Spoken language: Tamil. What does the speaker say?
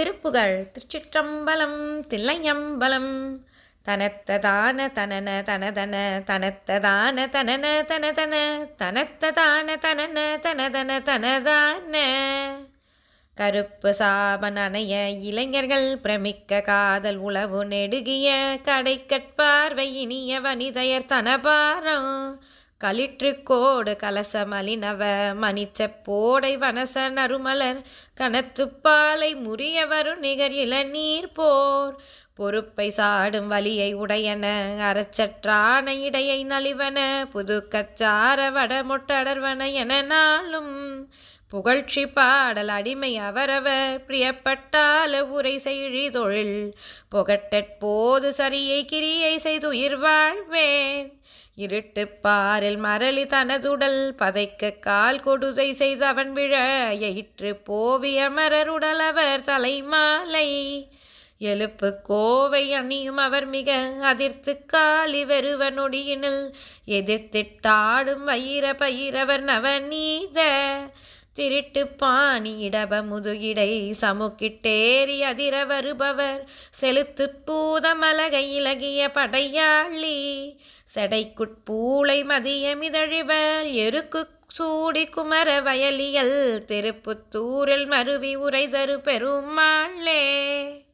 திருப்புகழ் திருச்சிற்றம்பலம் தில்லையம்பலம். தனத்ததான தனன தனதன தனத்ததான தனன தனதன தனத்ததான தனன தனதன தனதான. கருப்பு சாபன் அணைய இளைஞர்கள் பிரமிக்க காதல் உளவு நெடுகிய கடைக்கட்பார்வை இனிய வனிதையர் தனபாரம். களிற்று கோடு கலச மலினவ மணிச்ச போடை வனச நறுமலர் கனத்துப்பாலை முறியவரு நிகர் இளநீர் போர். பொறுப்பை சாடும் வலியை உடையன அறச்சற்றான இடையை நலிவன புது கச்சார வடமுட்டடர்வன என நாளும். புகழ்ச்சி பாடல் அடிமை அவரவர் பிரியப்பட்டால உரை செய்ழி தொழில். புகட்டற்போது சரியை கிரியை செய்துயிர் வாழ்வேன். இருட்டு பாரில் மரளி தனதுடல் பதைக்க கால் கொடுதை செய்தவன் விழ எயிற்று போவிய அவர் தலைமாலை. எழுப்பு கோவை அணியும் அவர் மிக அதிர்த்து காலி வெறுவ நொடியினில் எதிர்த்திட்டாடும் வயிற பயிரவர் நவநீத. திருட்டு பாணி இடப முதுகிடை சமுக்கிட்டேறி அதிர வருபவர் செலுத்து பூதமலகை இலகிய படையாளி. செடைக்குட்பூளை மதியமிதழிவல் எருக்கு சூடி குமர வயலியல். திருப்புத்தூரில் மருவி உரைதரு பெருமாளே.